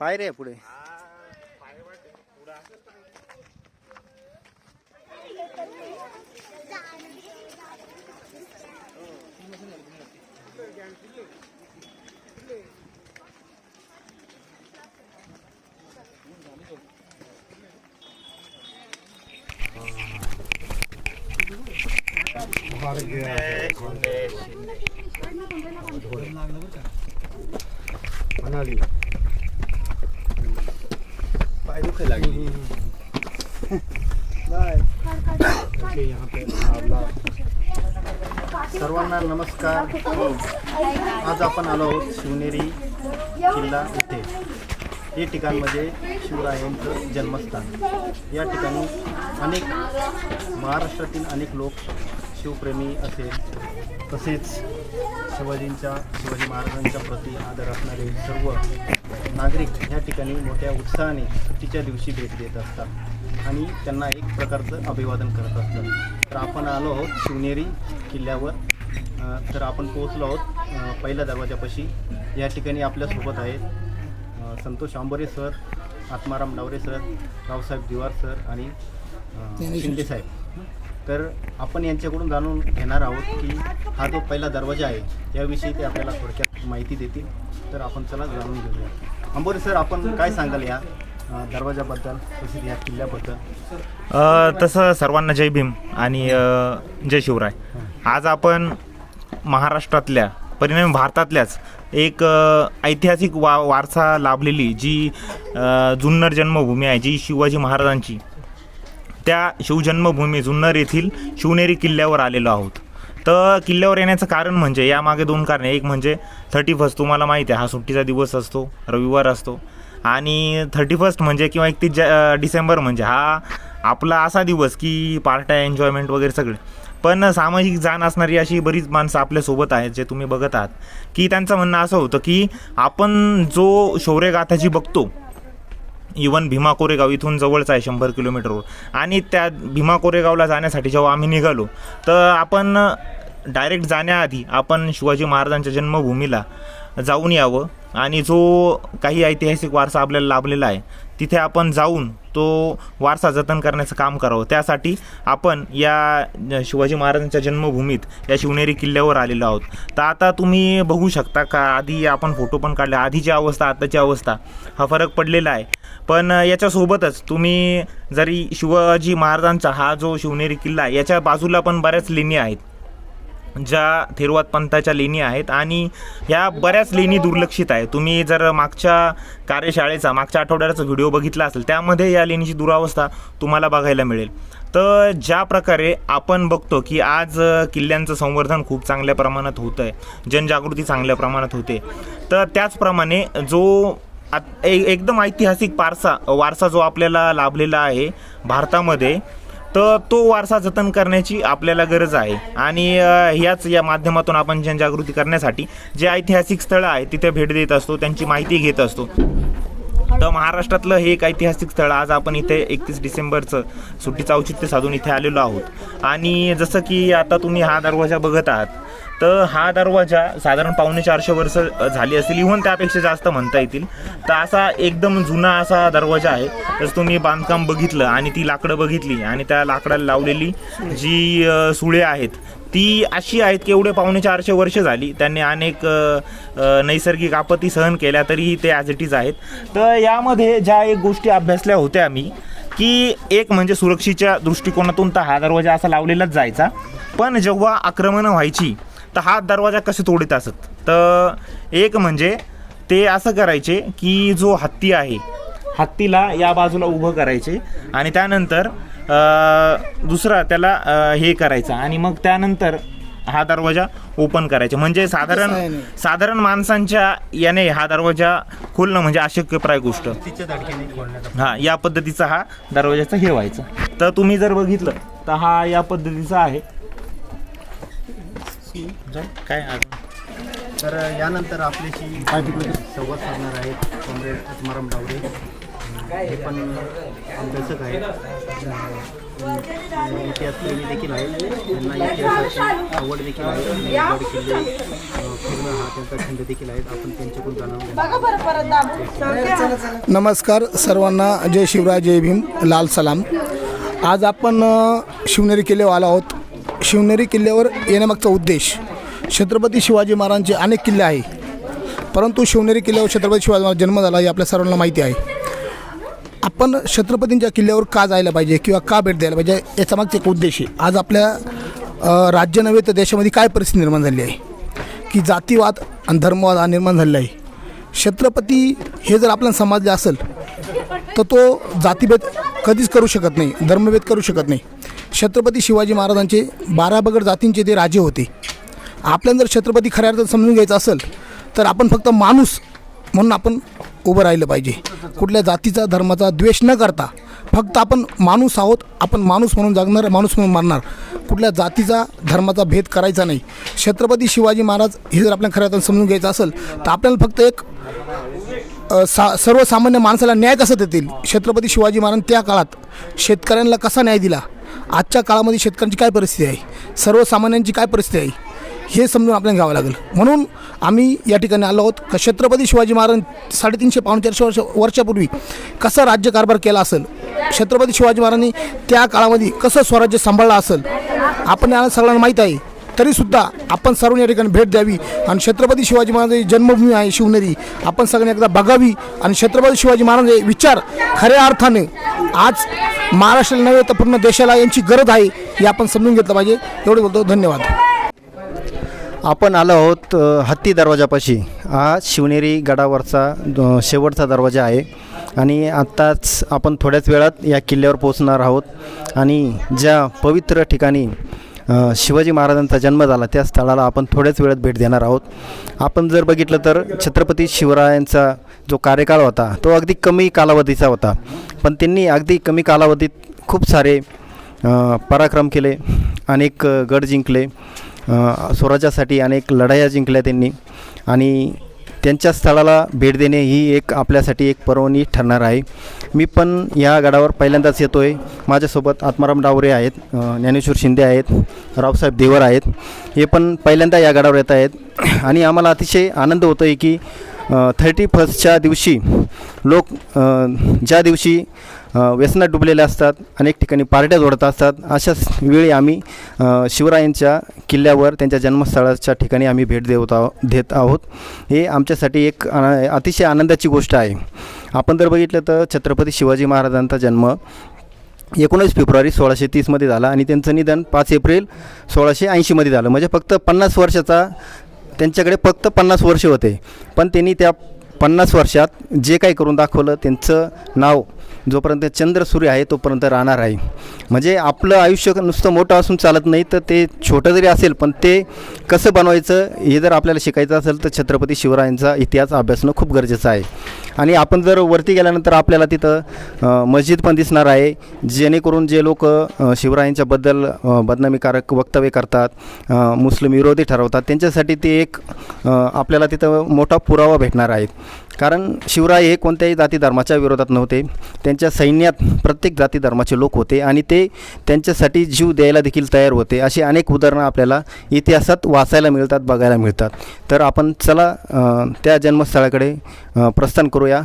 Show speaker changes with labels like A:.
A: पायरे आहे पुढे
B: म्हणाली लागली.
A: सर्वांना नमस्कार. आज आपण आलो आहोत शिवनेरी किल्ला इथे. हे ठिकाण म्हणजे शिवरायांचं जन्मस्थान. या ठिकाणी अनेक महाराष्ट्रातील अनेक लोक शिवप्रेमी असेल. तसेच शिवाजींच्या शिवाजी महाराजांच्या प्रती आदर असणारे सर्व नागरिक या ठिकाणी मोठ्या उत्साहाने सुट्टीच्या दिवशी भेट देत असतात आणि त्यांना एक प्रकारचं अभिवादन करत असतात. तर आपण आलो आहोत शिवनेरी किल्ल्यावर. तर आपण पोहोचलो आहोत पहिल्या दरवाजापाशी या ठिकाणी आपल्यासोबत आहेत Santosh Ambore sir Atmaram Daware sir Raosaheb Diwar sir आणि शिंदे साहेब. तर आपण यांच्याकडून जाणून घेणार आहोत की हा जो पहिला दरवाजा आहे याविषयी ते आपल्याला थोडक्यात माहिती देतील. तर आपण चला जाणून घेऊया. आंबोरे सर आपण काय सांगाल या दरवाजाबद्दल तसेच या किल्ल्याबद्दल?
C: तसं सर्वांना जय भीम आणि जय शिवराय. आज आपण महाराष्ट्रातल्या परिणामी भारतातल्याच एक ऐतिहासिक वा वारसा लाभलेली जी जुन्नर जन्मभूमी आहे जी शिवाजी महाराजांची त्या शिवजन्मभूमी जुन्नर येथील शिवनेरी किल्ल्यावर आलेलो आहोत. तर किल्ल्यावर येण्याचं कारण म्हणजे यामागे दोन कारणे. एक म्हणजे थर्टी फर्स्ट तुम्हाला माहिती आहे हा सुट्टीचा दिवस असतो रविवार असतो. आणि थर्टी फर्स्ट म्हणजे किंवा एकतीस ज डिसेंबर म्हणजे हा आपला असा दिवस की पार्ट्या एन्जॉयमेंट वगैरे सगळे. पण सामाजिक जाण असणारी अशी बरीच माणसं आपल्यासोबत आहेत जे तुम्ही बघत आहात. की त्यांचं म्हणणं असं होतं की आपण जो शौर्यगाथाची बघतो इवन भीमा कोरेगाव इथून जवळच आहे शंभर किलोमीटरवर आणि त्या भीमा कोरेगावला जाण्यासाठी जेव्हा आम्ही निघालो तर आपण डायरेक्ट जाण्याआधी आपण शिवाजी महाराजांच्या जन्मभूमीला जाऊन यावं. आणि जो काही ऐतिहासिक वारसा आपल्याला लाभलेला आहे तिथे आपण जाऊन तो वारसा जतन करण्याचं काम करावं. त्यासाठी आपण या शिवाजी महाराजांच्या जन्मभूमीत या शिवनेरी किल्ल्यावर आलेलो आहोत. तर आता तुम्ही बघू शकता का आधी आपण फोटो पण काढले. आधीची अवस्था आताची अवस्था हा फरक पडलेला आहे. पण याच्यासोबतच तुम्ही जरी शिवाजी महाराजांचा हा जो शिवनेरी किल्ला आहे याच्या बाजूला पण बऱ्याच लेणी आहेत. ज्या थेरवाद पंथाच्या लेणी आहेत आणि ह्या बऱ्याच लेणी दुर्लक्षित आहे तुम्ही जर मागच्या कार्यशाळेचा मागच्या आठवड्याचा व्हिडिओ बघितला असेल त्यामध्ये या लेणीची दुरावस्था तुम्हाला बघायला मिळेल. तर ज्या प्रकारे आपण बघतो की आज किल्ल्यांचं संवर्धन खूप चांगल्या प्रमाणात होतं आहे जनजागृती चांगल्या प्रमाणात होते तर त्याचप्रमाणे जो आत- ए- एकदम ऐतिहासिक पारसा वारसा जो आपल्याला लाभलेला आहे भारतामध्ये तर तो वारसा जतन करण्याची आपल्याला गरज आहे. आणि ह्याच या माध्यमातून आपण जनजागृती करण्यासाठी जे ऐतिहासिक स्थळं आहेत तिथे भेट देत असतो त्यांची माहिती घेत असतो. तर महाराष्ट्रातलं हे एक ऐतिहासिक स्थळ आज आपण इथे एकतीस डिसेंबरचं सुट्टीचं औचित्य साधून इथे आलेलो आहोत. आणि जसं की आता तुम्ही हा दरवाजा बघत आहात तर हा दरवाजा साधारण पावणे चारशे वर्ष झाली असतील इव्हन त्यापेक्षा जास्त म्हणता येतील. तर असा एकदम जुना असा दरवाजा आहे. जसं तुम्ही बांधकाम बघितलं आणि ती लाकडं बघितली आणि त्या लाकडाला लावलेली जी सुळे आहेत ती अशी आहेत की एवढे पावणे चारशे वर्ष झाली. त्यांनी अनेक नैसर्गिक आपत्ती सहन केल्या तरीही ते ॲज इट इज आहेत. तर यामध्ये ज्या एक गोष्टी अभ्यासल्या होत्या मी की एक म्हणजे सुरक्षेच्या दृष्टिकोनातून तर हा दरवाजा असा लावलेलाच जायचा. पण जेव्हा आक्रमणं व्हायची तर हा दरवाजा कसे तोडीत असत? तर एक म्हणजे ते असं करायचे की जो हत्ती आहे हत्तीला या बाजूला उभं करायचे आणि त्यानंतर दुसरा त्याला हे करायचं आणि मग त्यानंतर हा दरवाजा ओपन करायचा. म्हणजे साधारण साधारण माणसांच्या याने हा दरवाजा खोलणं म्हणजे अशक्यप्राय गोष्ट. हा या पद्धतीचा हा दरवाजाचा हे व्हायचा तर तुम्ही जर बघितलं तर हा या पद्धतीचा आहे. काय अजून
A: तर यानंतर आपल्याशी संवाद साधणार आहेत कॉम्रेड आत्माराम डावरे. हे पण अभ्यासक आहेत. अं, इतिहासप्रेमी देखील आहेत. त्यांना इतिहासाची आवड देखील आहे. आणि गड किल्ले अं, फिरणं हा त्यांचा छंद देखील आहे आपण त्यांच्याकडून जाणून
D: नमस्कार सर्वांना. जय शिवराय जय भीम. लाल सलाम. आज आपण अ, शिवनेरी किल्ल्यावर आलो आहोत. शिवनेरी किल्ल्यावर येण्यामागचा उद्देश छत्रपती शिवाजी महाराजांचे अनेक किल्ले आहे. परंतु शिवनेरी किल्ल्यावर छत्रपती शिवाजी महाराज जन्म झाला हे आपल्या सर्वांना माहिती आहे. आपण छत्रपतींच्या किल्ल्यावर का जायला पाहिजे किंवा का भेट द्यायला पाहिजे याचा मागचा एक उद्देश आहे. आज आपल्या राज्य नव्हे तर देशामध्ये काय परिस्थिती निर्माण झाली आहे? की जातीवाद आणि धर्मवाद हा निर्माण झालेला आहे. छत्रपती हे जर आपल्याला समजले असेल तर तो जातीभेद कधीच करू शकत नाही धर्मभेद करू शकत नाही. छत्रपती शिवाजी महाराजांचे बारा बगड जातींचे ते राजे होते. आपल्याला जर छत्रपती खऱ्या अर्थात समजून घ्यायचं असेल तर आपण फक्त माणूस म्हणून आपण उभं राहिलं पाहिजे. कुठल्या जातीचा धर्माचा द्वेष न करता फक्त आपण माणूस आहोत आपण माणूस म्हणून जगणार माणूस म्हणून मारणार कुठल्या जातीचा धर्माचा भेद करायचा नाही. छत्रपती शिवाजी महाराज हे जर आपल्याला खऱ्या अर्थानं समजून घ्यायचं असेल तर आपल्याला फक्त एक सा सर्वसामान्य माणसाला न्याय कसा देतील? छत्रपती शिवाजी महाराज त्या काळात शेतकऱ्यांना कसा न्याय दिला? आजच्या काळामध्ये शेतकऱ्यांची काय परिस्थिती आहे? सर्वसामान्यांची काय परिस्थिती आहे? हे समजून आपल्याला घ्यावं लागेल. म्हणून आम्ही या ठिकाणी आलो आहोत. का छत्रपती शिवाजी महाराज साडेतीनशे पावणेचारशे वर्ष वर्षापूर्वी कसा राज्यकारभार केला असेल? छत्रपती शिवाजी महाराजांनी त्या काळामध्ये कसं स्वराज्य सांभाळलं असेल? आपण याला सगळ्यांना माहीत आहे. तरीसुद्धा आपण सर्वांनी या ठिकाणी भेट द्यावी. आणि छत्रपती शिवाजी महाराजांची जन्मभूमी आहे शिवनेरी. आपण सगळ्यांनी एकदा बघावी. आणि छत्रपती शिवाजी महाराज विचार खऱ्या अर्थाने आज महाराष्ट्राला नव्हे तर पूर्ण देशाला यांची गरज आहे हे आपण समजून घेतलं पाहिजे. एवढं बोलतो धन्यवाद.
A: आपण आलो आहोत हत्ती दरवाजापाशी. हा शिवनेरी गडावरचा शेवटचा दरवाजा आहे. आणि आत्ताच आपण थोड्याच वेळात या किल्ल्यावर पोहोचणार आहोत. आणि ज्या पवित्र ठिकाणी शिवाजी महाराजांचा जन्म झाला त्या स्थळाला आपण थोड्याच वेळात भेट देणार आहोत. आपण जर बघितलं तर छत्रपती शिवरायांचा जो कार्यकाळ होता तो अगदी कमी कालावधीचा होता. पण त्यांनी अगदी कमी कालावधीत खूप सारे पराक्रम केले अनेक गड जिंकले स्वराज्यासाठी अनेक लढाया जिंकल्या त्यांनी. आणि त्यांच्या स्थळाला भेट देणे ही एक आपल्यासाठी एक पर्वणी ठरणार आहे. मी पण या गडावर पहिल्यांदाच येतो आहे माझ्यासोबत आत्माराम डावरे आहेत ज्ञानेश्वर शिंदे आहेत रावसाहेब देवर आहेत. हे पण पहिल्यांदा या गडावर येत आहेत. आणि आम्हाला अतिशय आनंद होतो आहे की थर्टी फर्स्टच्या दिवशी लोक ज्या दिवशी व्यसनात डुबलेले असतात अनेक ठिकाणी पार्ट्या जोडत असतात अशाच वेळी आम्ही शिवरायांच्या किल्ल्यावर त्यांच्या जन्मस्थळाच्या ठिकाणी आम्ही भेट देत आहो देत आहोत. हे आमच्यासाठी एक अतिशय आनंदाची गोष्ट आहे. आपण जर बघितलं तर छत्रपती शिवाजी महाराजांचा जन्म एकोणीस फेब्रुवारी सोळाशे तीसमध्ये झाला आणि त्यांचं निधन पाच एप्रिल सोळाशे ऐंशीमध्ये झालं. म्हणजे फक्त पन्नास वर्षाचा त्यांच्याकडे फक्त पन्नास वर्ष होते. पण त्यांनी त्या पन्नास वर्षात जे काही करून दाखवलं त्यांचं नाव जोपर्यंत चंद्र सूर्य आहे तोपर्यंत राहणार आहे. म्हणजे आपलं आयुष्य नुसतं मोठं असून चालत नाही तर ते छोटं जरी असेल पण ते कसं बनवायचं हे जर आपल्याला शिकायचं असेल तर छत्रपती शिवरायांचा इतिहास अभ्यासणं खूप गरजेचं आहे. आणि आपण जर वरती गेल्यानंतर आपल्याला तिथं मस्जिद पण दिसणार आहे जेणेकरून जे लोक शिवरायांच्याबद्दल बदनामीकारक वक्तव्य करतात मुस्लिम विरोधी ठरवतात त्यांच्यासाठी ते एक आपल्याला तिथं मोठा पुरावा भेटणार आहे. कारण शिवराय हे कोणत्याही जाती धर्माच्या विरोधात नव्हते. त्यांच्या सैन्यात प्रत्येक जाती धर्माचे लोक होते आणि ते त्यांच्यासाठी जीव द्यायला देखील तयार होते. अशी अनेक उदाहरणं आपल्याला इतिहासात वाचायला मिळतात बघायला मिळतात. तर आपण चला त्या जन्मस्थळाकडे प्रस्थान करूया.